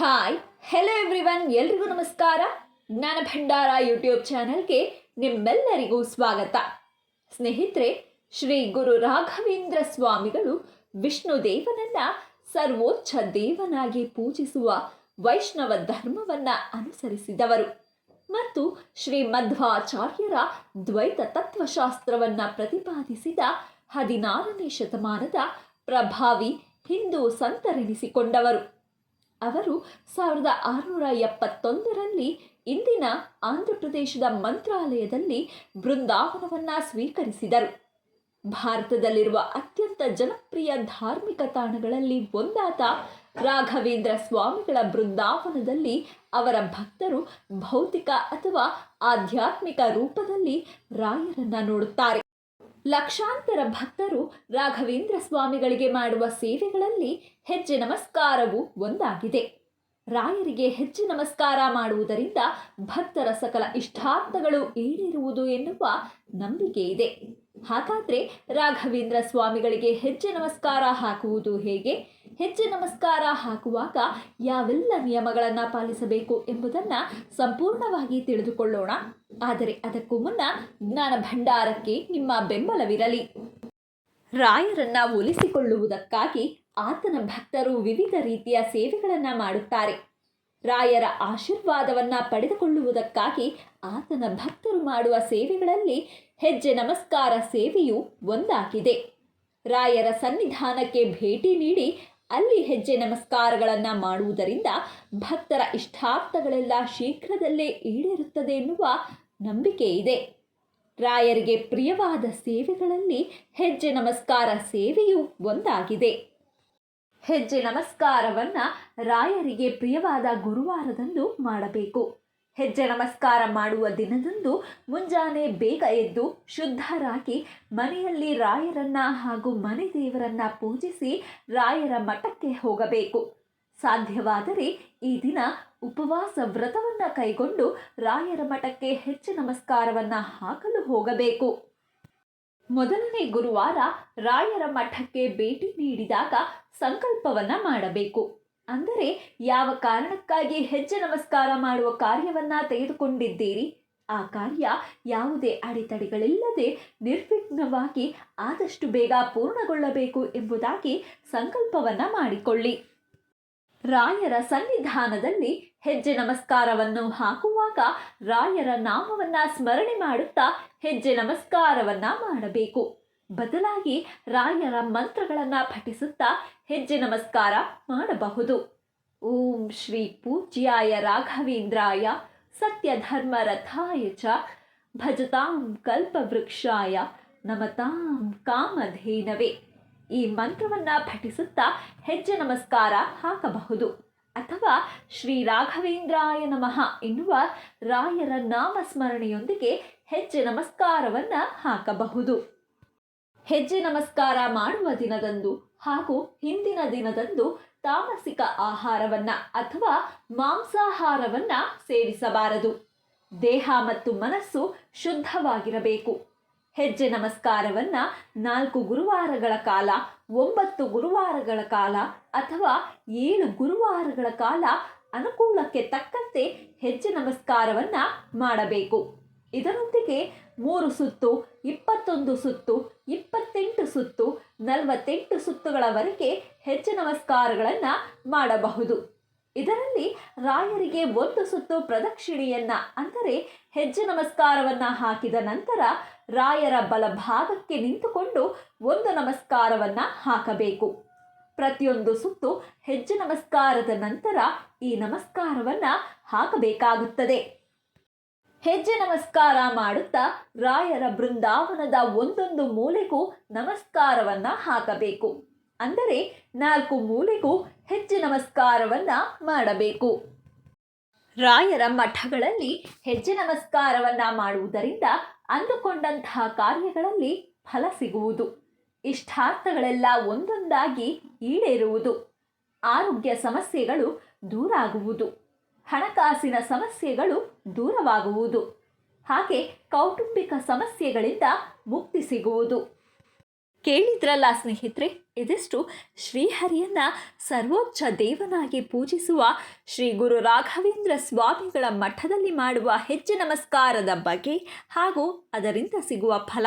Hi hello everyone ಎಲ್ರಿಗೂ ನಮಸ್ಕಾರ. ಜ್ಞಾನ ಭಂಡಾರ ಯೂಟ್ಯೂಬ್ ಚಾನಲ್ಗೆ ನಿಮ್ಮೆಲ್ಲರಿಗೂ ಸ್ವಾಗತ. ಸ್ನೇಹಿತರೆ, ಶ್ರೀ ಗುರು ರಾಘವೇಂದ್ರ ಸ್ವಾಮಿಗಳು ವಿಷ್ಣು ದೇವನನ್ನ ಸರ್ವೋಚ್ಚ ದೇವನಾಗಿ ಪೂಜಿಸುವ ವೈಷ್ಣವ ಧರ್ಮವನ್ನ ಅನುಸರಿಸಿದವರು ಮತ್ತು ಶ್ರೀ ಮಧ್ವಾಚಾರ್ಯರ ದ್ವೈತ ತತ್ವಶಾಸ್ತ್ರವನ್ನ ಪ್ರತಿಪಾದಿಸಿದ ಹದಿನಾರನೇ ಶತಮಾನದ ಪ್ರಭಾವಿ ಹಿಂದೂ ಸಂತರೆನಿಸಿಕೊಂಡವರು. ಅವರು ಸಾವಿರದ ಆರುನೂರ ಎಪ್ಪತ್ತೊಂದರಲ್ಲಿ ಇಂದಿನ ಆಂಧ್ರಪ್ರದೇಶದ ಮಂತ್ರಾಲಯದಲ್ಲಿ ಬೃಂದಾವನವನ್ನು ಸ್ವೀಕರಿಸಿದರು. ಭಾರತದಲ್ಲಿರುವ ಅತ್ಯಂತ ಜನಪ್ರಿಯ ಧಾರ್ಮಿಕ ತಾಣಗಳಲ್ಲಿ ಒಂದಾದ ರಾಘವೇಂದ್ರ ಸ್ವಾಮಿಗಳ ಬೃಂದಾವನದಲ್ಲಿ ಅವರ ಭಕ್ತರು ಭೌತಿಕ ಅಥವಾ ಆಧ್ಯಾತ್ಮಿಕ ರೂಪದಲ್ಲಿ ರಾಯರನ್ನ ನೋಡುತ್ತಾರೆ. ಲಕ್ಷಾಂತರ ಭಕ್ತರು ರಾಘವೇಂದ್ರ ಸ್ವಾಮಿಗಳಿಗೆ ಮಾಡುವ ಸೇವೆಗಳಲ್ಲಿ ಹೆಜ್ಜೆ ನಮಸ್ಕಾರವು ಒಂದಾಗಿದೆ. ರಾಯರಿಗೆ ಹೆಜ್ಜೆ ನಮಸ್ಕಾರ ಮಾಡುವುದರಿಂದ ಭಕ್ತರ ಸಕಲ ಇಷ್ಟಾರ್ಥಗಳು ಈಡೇರುವುದು ಎನ್ನುವ ನಂಬಿಕೆ ಇದೆ. ಹಾಗಾದರೆ ರಾಘವೇಂದ್ರ ಸ್ವಾಮಿಗಳಿಗೆ ಹೆಜ್ಜೆ ನಮಸ್ಕಾರ ಹಾಕುವುದು ಹೇಗೆ? ಹೆಜ್ಜೆ ನಮಸ್ಕಾರ ಹಾಕುವಾಗ ಯಾವೆಲ್ಲ ನಿಯಮಗಳನ್ನು ಪಾಲಿಸಬೇಕು ಎಂಬುದನ್ನು ಸಂಪೂರ್ಣವಾಗಿ ತಿಳಿದುಕೊಳ್ಳೋಣ. ಆದರೆ ಅದಕ್ಕೂ ಮುನ್ನ ಜ್ಞಾನ ಭಂಡಾರಕ್ಕೆ ನಿಮ್ಮ ಬೆಂಬಲವಿರಲಿ. ರಾಯರನ್ನ ಒಲಿಸಿಕೊಳ್ಳುವುದಕ್ಕಾಗಿ ಆತನ ಭಕ್ತರು ವಿವಿಧ ರೀತಿಯ ಸೇವೆಗಳನ್ನು ಮಾಡುತ್ತಾರೆ. ರಾಯರ ಆಶೀರ್ವಾದವನ್ನ ಪಡೆದುಕೊಳ್ಳುವುದಕ್ಕಾಗಿ ಆತನ ಭಕ್ತರು ಮಾಡುವ ಸೇವೆಗಳಲ್ಲಿ ಹೆಜ್ಜೆ ನಮಸ್ಕಾರ ಸೇವೆಯು ಒಂದಾಗಿದೆ. ರಾಯರ ಸನ್ನಿಧಾನಕ್ಕೆ ಭೇಟಿ ನೀಡಿ ಅಲ್ಲಿ ಹೆಜ್ಜೆ ನಮಸ್ಕಾರಗಳನ್ನು ಮಾಡುವುದರಿಂದ ಭಕ್ತರ ಇಷ್ಟಾರ್ಥಗಳೆಲ್ಲ ಶೀಘ್ರದಲ್ಲೇ ಈಡೇರುತ್ತದೆ ಎನ್ನುವ ನಂಬಿಕೆ ಇದೆ. ರಾಯರಿಗೆ ಪ್ರಿಯವಾದ ಸೇವೆಗಳಲ್ಲಿ ಹೆಜ್ಜೆ ನಮಸ್ಕಾರ ಸೇವೆಯು ಒಂದಾಗಿದೆ. ಹೆಜ್ಜೆ ನಮಸ್ಕಾರವನ್ನು ರಾಯರಿಗೆ ಪ್ರಿಯವಾದ ಗುರುವಾರದಂದು ಮಾಡಬೇಕು. ಹೆಜ್ಜೆ ನಮಸ್ಕಾರ ಮಾಡುವ ದಿನದಂದು ಮುಂಜಾನೆ ಬೇಗ ಎದ್ದು ಶುದ್ಧರಾಗಿ ಮನೆಯಲ್ಲಿ ರಾಯರನ್ನ ಹಾಗೂ ಮನೆ ದೇವರನ್ನ ಪೂಜಿಸಿ ರಾಯರ ಮಠಕ್ಕೆ ಹೋಗಬೇಕು. ಸಾಧ್ಯವಾದರೆ ಈ ದಿನ ಉಪವಾಸ ವ್ರತವನ್ನು ಕೈಗೊಂಡು ರಾಯರ ಮಠಕ್ಕೆ ಹೆಚ್ಚು ನಮಸ್ಕಾರವನ್ನ ಹಾಕಲು ಹೋಗಬೇಕು. ಮೊದಲನೇ ಗುರುವಾರ ರಾಯರ ಮಠಕ್ಕೆ ಭೇಟಿ ನೀಡಿದಾಗ ಸಂಕಲ್ಪವನ್ನ ಮಾಡಬೇಕು. ಅಂದರೆ ಯಾವ ಕಾರಣಕ್ಕಾಗಿ ಹೆಜ್ಜೆ ನಮಸ್ಕಾರ ಮಾಡುವ ಕಾರ್ಯವನ್ನ ತೆಗೆದುಕೊಂಡಿದ್ದೀರಿ? ಆ ಕಾರ್ಯ ಯಾವುದೇ ಅಡೆತಡೆಗಳಿಲ್ಲದೆ ನಿರ್ವಿಘ್ನವಾಗಿ ಆದಷ್ಟು ಬೇಗ ಪೂರ್ಣಗೊಳ್ಳಬೇಕು ಎಂಬುದಾಗಿ ಸಂಕಲ್ಪವನ್ನ ಮಾಡಿಕೊಳ್ಳಿ. ರಾಯರ ಸನ್ನಿಧಾನದಲ್ಲಿ ಹೆಜ್ಜೆ ನಮಸ್ಕಾರವನ್ನು ಹಾಕುವಾಗ ರಾಯರ ನಾಮವನ್ನ ಸ್ಮರಣೆ ಮಾಡುತ್ತಾ ಹೆಜ್ಜೆ ನಮಸ್ಕಾರವನ್ನ ಮಾಡಬೇಕು. ಬದಲಾಗಿ ರಾಯರ ಮಂತ್ರಗಳನ್ನು ಪಠಿಸುತ್ತಾ ಹೆಜ್ಜೆ ನಮಸ್ಕಾರ ಮಾಡಬಹುದು. ಓಂ ಶ್ರೀ ಪೂಜ್ಯಾಯ ರಾಘವೇಂದ್ರಾಯ ಸತ್ಯಧರ್ಮ ರಥಾಯ ಚ ಭಜತಾಂ ಕಲ್ಪವೃಕ್ಷಾಯ ನಮತಾಂ ಕಾಮಧೇನವೇ. ಈ ಮಂತ್ರವನ್ನು ಪಠಿಸುತ್ತಾ ಹೆಜ್ಜೆ ನಮಸ್ಕಾರ ಹಾಕಬಹುದು. ಅಥವಾ ಶ್ರೀ ರಾಘವೇಂದ್ರಾಯ ನಮಃ ಎನ್ನುವ ರಾಯರ ನಾಮಸ್ಮರಣೆಯೊಂದಿಗೆ ಹೆಜ್ಜೆ ನಮಸ್ಕಾರವನ್ನು ಹಾಕಬಹುದು. ಹೆಜ್ಜೆ ನಮಸ್ಕಾರ ಮಾಡುವ ದಿನದಂದು ಹಾಗೂ ಹಿಂದಿನ ದಿನದಂದು ತಾಮಸಿಕ ಆಹಾರವನ್ನ ಅಥವಾ ಮಾಂಸಾಹಾರವನ್ನ ಸೇವಿಸಬಾರದು. ದೇಹ ಮತ್ತು ಮನಸ್ಸು ಶುದ್ಧವಾಗಿರಬೇಕು. ಹೆಜ್ಜೆ ನಮಸ್ಕಾರವನ್ನ ನಾಲ್ಕು ಗುರುವಾರಗಳ ಕಾಲ, ಒಂಬತ್ತು ಗುರುವಾರಗಳ ಕಾಲ ಅಥವಾ ಏಳು ಗುರುವಾರಗಳ ಕಾಲ ಅನುಕೂಲಕ್ಕೆ ತಕ್ಕಂತೆ ಹೆಜ್ಜೆ ನಮಸ್ಕಾರವನ್ನ ಮಾಡಬೇಕು. ಇದರೊಂದಿಗೆ ಮೂರು ಸುತ್ತು, ಇಪ್ಪತ್ತೊಂದು ಸುತ್ತು, ಇಪ್ಪತ್ತೆಂಟು ಸುತ್ತು, ನಲವತ್ತೆಂಟು ಸುತ್ತುಗಳವರೆಗೆ ಹೆಜ್ಜೆ ನಮಸ್ಕಾರಗಳನ್ನು ಮಾಡಬಹುದು. ಇದರಲ್ಲಿ ರಾಯರಿಗೆ ಒಂದು ಸುತ್ತು ಪ್ರದಕ್ಷಿಣೆಯನ್ನ, ಅಂದರೆ ಹೆಜ್ಜೆ ನಮಸ್ಕಾರವನ್ನ ಹಾಕಿದ ನಂತರ ರಾಯರ ಬಲಭಾಗಕ್ಕೆ ನಿಂತುಕೊಂಡು ಒಂದು ನಮಸ್ಕಾರವನ್ನ ಹಾಕಬೇಕು. ಪ್ರತಿಯೊಂದು ಸುತ್ತು ಹೆಜ್ಜೆ ನಮಸ್ಕಾರದ ನಂತರ ಈ ನಮಸ್ಕಾರವನ್ನ ಹಾಕಬೇಕಾಗುತ್ತದೆ. ಹೆಜ್ಜೆ ನಮಸ್ಕಾರ ಮಾಡುತ್ತಾ ರಾಯರ ಬೃಂದಾವನದ ಒಂದೊಂದು ಮೂಲೆಗೂ ನಮಸ್ಕಾರವನ್ನ ಹಾಕಬೇಕು. ಅಂದರೆ ನಾಲ್ಕು ಮೂಲೆಗೂ ಹೆಜ್ಜೆ ನಮಸ್ಕಾರವನ್ನ ಮಾಡಬೇಕು. ರಾಯರ ಮಠಗಳಲ್ಲಿ ಹೆಜ್ಜೆ ನಮಸ್ಕಾರವನ್ನ ಮಾಡುವುದರಿಂದ ಅಂದುಕೊಂಡಂತಹ ಕಾರ್ಯಗಳಲ್ಲಿ ಫಲ ಸಿಗುವುದು. ಇಷ್ಟಾರ್ಥಗಳೆಲ್ಲ ಒಂದೊಂದಾಗಿ ಈಡೇರುವುದು. ಆರೋಗ್ಯ ಸಮಸ್ಯೆಗಳು ದೂರಾಗುವುದು. ಹಣಕಾಸಿನ ಸಮಸ್ಯೆಗಳು ದೂರವಾಗುವುದು. ಹಾಗೆ ಕೌಟುಂಬಿಕ ಸಮಸ್ಯೆಗಳಿಂದ ಮುಕ್ತಿ ಸಿಗುವುದು. ಕೇಳಿದ್ರಲ್ಲ ಸ್ನೇಹಿತರೆ, ಇದಿಷ್ಟು ಶ್ರೀಹರಿಯನ್ನ ಸರ್ವೋಚ್ಚ ದೇವನಾಗಿ ಪೂಜಿಸುವ ಶ್ರೀ ಗುರು ರಾಘವೇಂದ್ರ ಸ್ವಾಮಿಗಳ ಮಠದಲ್ಲಿ ಮಾಡುವ ಹೆಜ್ಜೆ ನಮಸ್ಕಾರದ ಬಗ್ಗೆ ಹಾಗೂ ಅದರಿಂದ ಸಿಗುವ ಫಲ.